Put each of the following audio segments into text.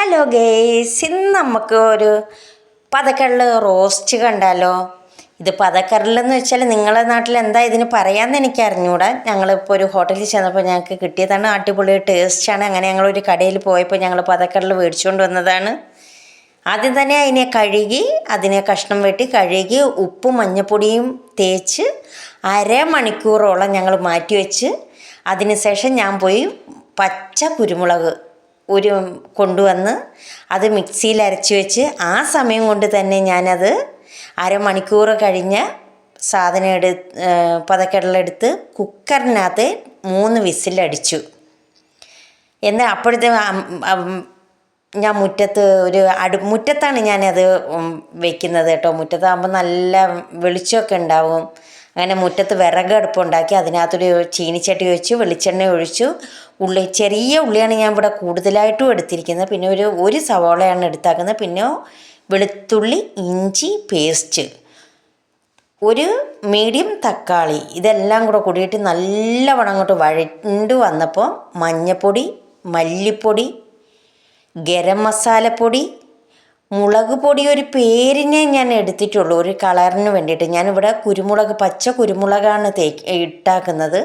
Hello guys ഇന്ന് നമുക്ക് ഒരു പതക്കടൽ റോസ്റ്റ് കണ്ടാലോ? ഇത് പതക്കടലെന്ന് വെച്ചാൽ നിങ്ങളുടെ നാട്ടിൽ എന്താ ഇതിന് പറയാമെന്ന് എനിക്ക് അറിഞ്ഞൂടാ ഞങ്ങളിപ്പോൾ ഒരു ഹോട്ടലിൽ ചെന്നപ്പോൾ ഞങ്ങൾക്ക് കിട്ടിയതാണ് അടിപൊളി ടേസ്റ്റാണ് അങ്ങനെ ഞങ്ങളൊരു കടയിൽ പോയപ്പോൾ ഞങ്ങൾ പതക്കടൽ മേടിച്ചുകൊണ്ട് വന്നതാണ്. ആദ്യം തന്നെ അതിനെ കഴുകി അതിനെ കഷ്ണം വെട്ടി കഴുകി ഉപ്പും മഞ്ഞപ്പൊടിയും തേച്ച് അരമണിക്കൂറോളം ഞങ്ങൾ മാറ്റി വെച്ച് അതിനുശേഷം ഞാൻ പോയി പച്ച കുരുമുളക് ഒരു കൊണ്ടുവന്ന് അത് മിക്സിയിൽ അരച്ച് വെച്ച് ആ സമയം കൊണ്ട് തന്നെ ഞാനത് അരമണിക്കൂർ കഴിഞ്ഞ് സാധനം എടു പതക്കടലെടുത്ത് കുക്കറിനകത്ത് മൂന്ന് വിസിലടിച്ചു. എന്നാൽ അപ്പോഴത്തെ ഞാൻ മുറ്റത്ത് ഒരു അടു മുറ്റത്താണ് ഞാനത് വെക്കുന്നത് കേട്ടോ. മുറ്റത്താകുമ്പോൾ നല്ല വെളിച്ചമൊക്കെ ഉണ്ടാവും. അങ്ങനെ മുറ്റത്ത് വിറക് അടുപ്പുണ്ടാക്കി അതിനകത്തൊരു ചീനിച്ചട്ടി ഒഴിച്ചു വെളിച്ചെണ്ണ ഒഴിച്ചു. ഉള്ളി ചെറിയ ഉള്ളിയാണ് ഞാൻ ഇവിടെ കൂടുതലായിട്ടും എടുത്തിരിക്കുന്നത്. പിന്നെ ഒരു ഒരു സവോളയാണ് എടുത്താക്കുന്നത്. പിന്നെ വെളുത്തുള്ളി ഇഞ്ചി പേസ്റ്റ്. ഒരു മീഡിയം തക്കാളി. ഇതെല്ലാം കൂടെ കൂടിയിട്ട് നല്ലവണ്ണം അങ്ങോട്ട് വഴണ്ട് വന്നപ്പോൾ മഞ്ഞപ്പൊടി മല്ലിപ്പൊടി ഗരം മസാലപ്പൊടി മുളക് പൊടി ഒരു പേരിനെ ഞാൻ എടുത്തിട്ടുള്ളൂ ഒരു കളറിന് വേണ്ടിയിട്ട്. ഞാനിവിടെ കുരുമുളക് പച്ച കുരുമുളകാണ് തേക്ക് ഇട്ടാക്കുന്നത്.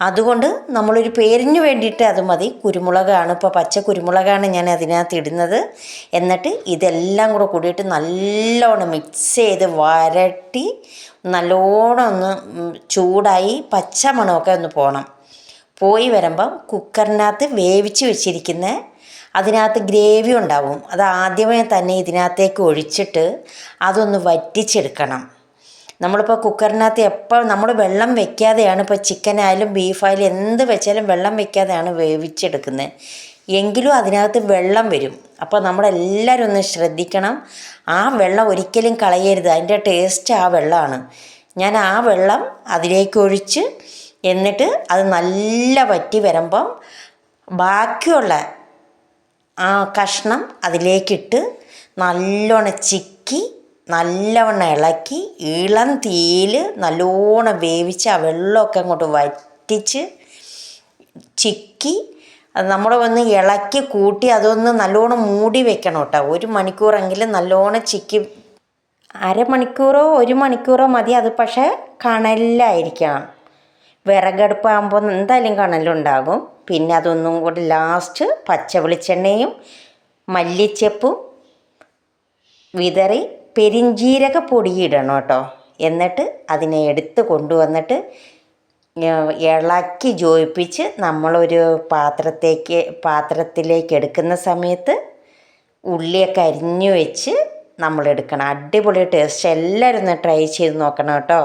അതുകൊണ്ട് നമ്മളൊരു പേരിന് വേണ്ടിയിട്ട് അത് മതി. കുരുമുളകാണ് ഇപ്പോൾ പച്ച കുരുമുളകാണ് ഞാൻ അതിനകത്ത് ഇടുന്നത്. എന്നിട്ട് ഇതെല്ലാം കൂടെ കൂടിയിട്ട് നല്ലോണം മിക്സ് ചെയ്ത് വരട്ടി നല്ലോണം ഒന്ന് ചൂടായി പച്ച മണമൊക്കെ ഒന്ന് പോകണം പോയി വരുമ്പം കുക്കറിനകത്ത് വേവിച്ച് വെച്ചിരിക്കുന്ന അതിനകത്ത് ഗ്രേവി ഉണ്ടാവും. അത് ആദ്യമേ തന്നെ ഇതിനകത്തേക്ക് ഒഴിച്ചിട്ട് അതൊന്ന് വറ്റിച്ചെടുക്കണം. നമ്മളിപ്പോൾ കുക്കറിനകത്ത് എപ്പോൾ നമ്മൾ വെള്ളം വെക്കാതെയാണ് ഇപ്പോൾ ചിക്കനായാലും ബീഫായാലും എന്ത് വെച്ചാലും വെള്ളം വെക്കാതെയാണ് വേവിച്ചെടുക്കുന്നത് എങ്കിലും അതിനകത്ത് വെള്ളം വരും. അപ്പോൾ നമ്മളെല്ലാവരും ഒന്ന് ശ്രദ്ധിക്കണം. ആ വെള്ളം ഒരിക്കലും കളയരുത്. അതിന്റെ ടേസ്റ്റ് ആ വെള്ളമാണ് ഞാൻ ആ വെള്ളം അതിലേക്ക് ഒഴിച്ച് എന്നിട്ട് അത് നല്ല വറ്റി വരുമ്പം ബാക്കിയുള്ള ആ കഷ്ണം അതിലേക്കിട്ട് നല്ലോണം ചിക്കി നല്ലവണ്ണം ഇളക്കി ഇളം തീയിൽ നല്ലോണം വേവിച്ച് ആ വെള്ളമൊക്കെ അങ്ങോട്ട് വറ്റിച്ച് ചിക്കി അത് നമ്മൾ ഒന്ന് ഇളക്കി കൂട്ടി അതൊന്ന് നല്ലോണം മൂടി വെക്കണം കേട്ടോ. ഒരു മണിക്കൂറെങ്കിലും നല്ലോണം ചിക്കി. അരമണിക്കൂറോ ഒരു മണിക്കൂറോ മതി അത് പക്ഷേ കണലിലായിരിക്കണം വിറകടുപ്പാകുമ്പോൾ എന്തായാലും കണലുണ്ടാകും പിന്നെ അതൊന്നും കൂടി ലാസ്റ്റ് പച്ച വെളിച്ചെണ്ണയും മല്ലിച്ചെപ്പും വിതറി പെരിഞ്ജീരക പൊടി ഇടണം കേട്ടോ. എന്നിട്ട് അതിനെ എടുത്ത് കൊണ്ടുവന്നിട്ട് ഇളക്കി ജോയിപ്പിച്ച് നമ്മളൊരു പാത്രത്തേക്ക് പാത്രത്തിലേക്ക് എടുക്കുന്ന സമയത്ത് ഉള്ളിയൊക്കെ അരിഞ്ഞു വെച്ച് നമ്മൾ എടുക്കണം അടിപൊളി ടേസ്റ്റ് എല്ലാവരും ഒന്ന് ട്രൈ ചെയ്ത് നോക്കണം കേട്ടോ.